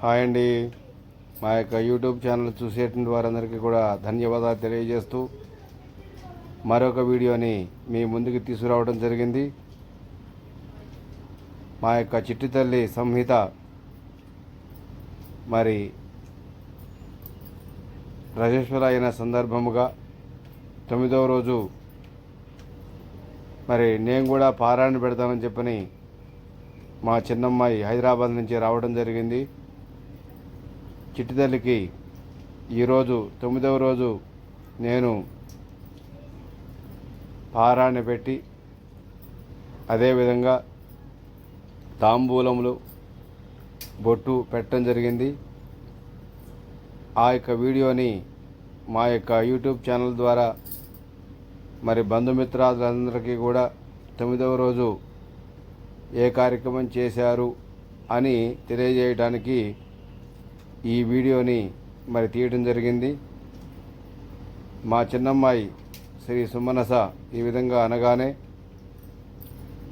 Hi అండి. మా యొక్క యూట్యూబ్ ఛానల్ చూసేటువంటి వారందరికీ కూడా ధన్యవాదాలు తెలియజేస్తూ మరొక వీడియోని మీ ముందుకు తీసుకురావడం జరిగింది. మా యొక్క చిట్టి తల్లి సంహిత మరి రజేశ్వర అయిన సందర్భముగా తొమ్మిదవ రోజు మరి నేను కూడా పారాయణ పెడతానని చెప్పని మా చిన్నమ్మాయి హైదరాబాద్ నుంచి రావడం జరిగింది. చిట్టితల్లికి ఈరోజు తొమ్మిదవ రోజు నేను పారాన్ని పెట్టి అదేవిధంగా తాంబూలములు బొట్టు పెట్టడం జరిగింది. ఆ యొక్క వీడియోని మా యొక్క యూట్యూబ్ ఛానల్ ద్వారా మరి బంధుమిత్రాదులందరికీ కూడా తొమ్మిదవ రోజు ఏ కార్యక్రమం చేశారు అని తెలియజేయడానికి ఈ వీడియోని మరి తీయడం జరిగింది. మా చిన్నమ్మాయి శ్రీ సుమనస ఈ విధంగా అనగానే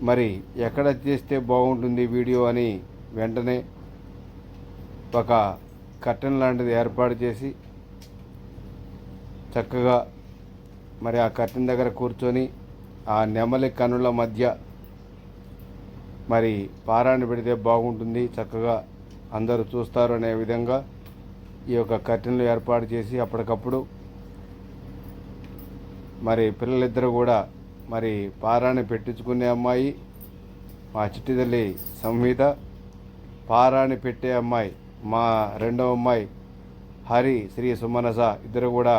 మరి ఎక్కడ తీస్తే బాగుంటుంది వీడియో? అని వెంటనే ఒక కర్టెన్ లాంటిది ఏర్పాటు చేసి చక్కగా మరి ఆ కర్టెన్ దగ్గర కూర్చొని ఆ నెమలి కనుల మధ్య మరి పారాయణ పెడితే బాగుంటుంది చక్కగా అందరూ చూస్తారు అనే విధంగా ఈ యొక్క కర్టెన్లు ఏర్పాటు చేసి అప్పటికప్పుడు మరి పిల్లలిద్దరూ కూడా మరి పారాణి పెట్టించుకునే అమ్మాయి మా చిట్టిదల్లి సంహిత పారాయణ పెట్టే అమ్మాయి మా రెండవ అమ్మాయి హరి శ్రీ సుమనస ఇద్దరు కూడా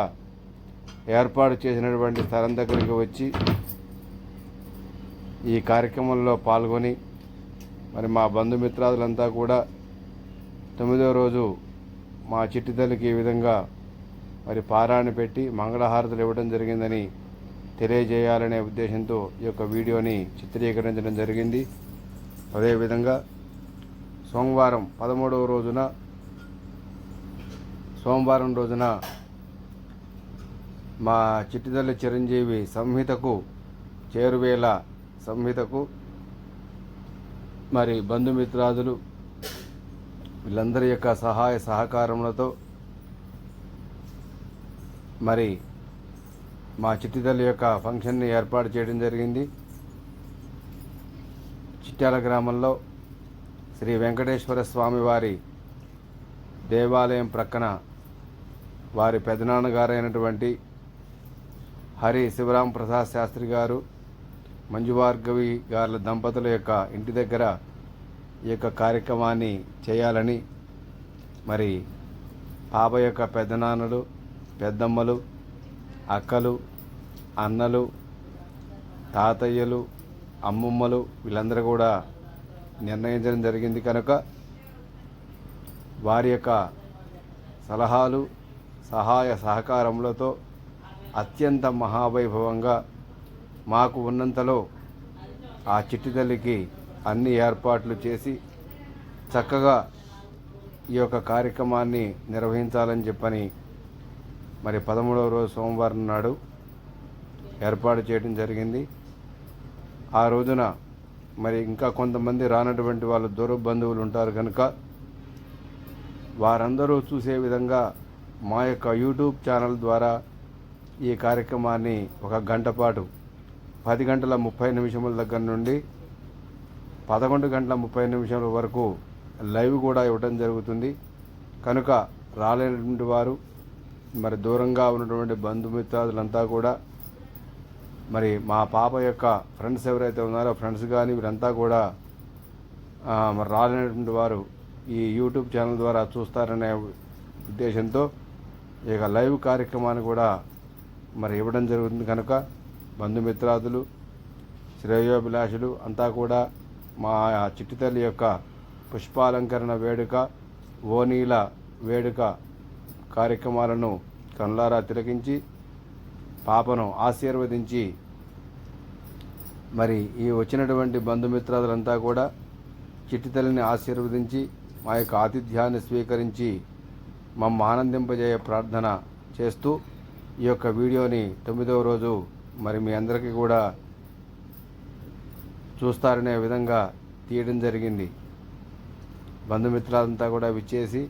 ఏర్పాటు చేసినటువంటి స్థలం దగ్గరికి వచ్చి ఈ కార్యక్రమంలో పాల్గొని మరి మా బంధుమిత్రాదులంతా కూడా తొమ్మిదవ రోజు మా చిట్టి తల్లికి ఈ విధంగా మరి పారాన్ని పెట్టి మంగళహారతులు ఇవ్వడం జరిగిందని తెలియజేయాలనే ఉద్దేశంతో ఈ యొక్క వీడియోని చిత్రీకరించడం జరిగింది. అదేవిధంగా సోమవారం పదమూడవ రోజున సోమవారం రోజున మా చిట్టితల్లి చిరంజీవి సంహితకు చేరువేల సంహితకు మరి బంధుమిత్రాదులు వీళ్ళందరి యొక్క సహాయ సహకారములతో మరి మా చిట్టితల్లి యొక్క ఫంక్షన్ని ఏర్పాటు చేయడం జరిగింది. చిట్యాల గ్రామంలో శ్రీ వెంకటేశ్వర స్వామి వారి దేవాలయం ప్రక్కన వారి పెదనాన్నగారైనటువంటి హరి శివరాం ప్రసాద్ శాస్త్రి గారు మంజువార్గవి గారుల దంపతుల యొక్క ఇంటి దగ్గర ఈ యొక్క కార్యక్రమాన్ని చేయాలని మరి పాప యొక్క పెద్దనాన్నలు పెద్దమ్మలు అక్కలు అన్నలు తాతయ్యలు అమ్మమ్మలు వీళ్ళందరూ కూడా నిర్ణయించడం జరిగింది కనుక వారి యొక్క సలహాలు సహాయ సహకారములతో అత్యంత మహావైభవంగా మాకు ఉన్నంతలో ఆ చిట్టి తల్లికి అన్ని ఏర్పాట్లు చేసి చక్కగా ఈ యొక్క కార్యక్రమాన్ని నిర్వహించాలని చెప్పని మరి పదమూడవ రోజు సోమవారం నాడు ఏర్పాటు చేయడం జరిగింది. ఆ రోజున మరి ఇంకా కొంతమంది రానటువంటి వాళ్ళు దూర బంధువులు ఉంటారు కనుక వారందరూ చూసే విధంగా మా యొక్క యూట్యూబ్ ఛానల్ ద్వారా ఈ కార్యక్రమాన్ని ఒక గంట పాటు పది గంటల ముప్పై నిమిషముల దగ్గర నుండి పదకొండు గంటల ముప్పై నిమిషాల వరకు లైవ్ కూడా ఇవ్వడం జరుగుతుంది. కనుక రాలేనటువంటి వారు మరి దూరంగా ఉన్నటువంటి బంధుమిత్రాదులంతా కూడా మరి మా పాప యొక్క ఫ్రెండ్స్ ఎవరైతే ఉన్నారో ఫ్రెండ్స్ కానీ వీరంతా కూడా మరి రాలేనటువంటి వారు ఈ యూట్యూబ్ ఛానల్ ద్వారా చూస్తారనే ఉద్దేశంతో ఇక లైవ్ కార్యక్రమాన్ని కూడా మరి ఇవ్వడం జరుగుతుంది. కనుక బంధుమిత్రాదులు శ్రేయోభిలాషులు అంతా కూడా మా చిట్టితల్లి యొక్క పుష్పాలంకరణ వేడుక ఓనీల వేడుక కార్యక్రమాలను కనులారా తిలకించి పాపను ఆశీర్వదించి మరి ఈ వచ్చినటువంటి బంధుమిత్రాదులంతా కూడా చిట్టితల్లిని ఆశీర్వదించి మా యొక్క ఆతిథ్యాన్ని స్వీకరించి మమ్మ ఆనందింపజేయ ప్రార్థన చేస్తూ ఈ యొక్క వీడియోని తొమ్మిదవ రోజు మరి మీ అందరికీ కూడా చూస్తారనే విధంగా తీయడం జరిగింది. బంధుమిత్రులంతా కూడా విచ్చేసి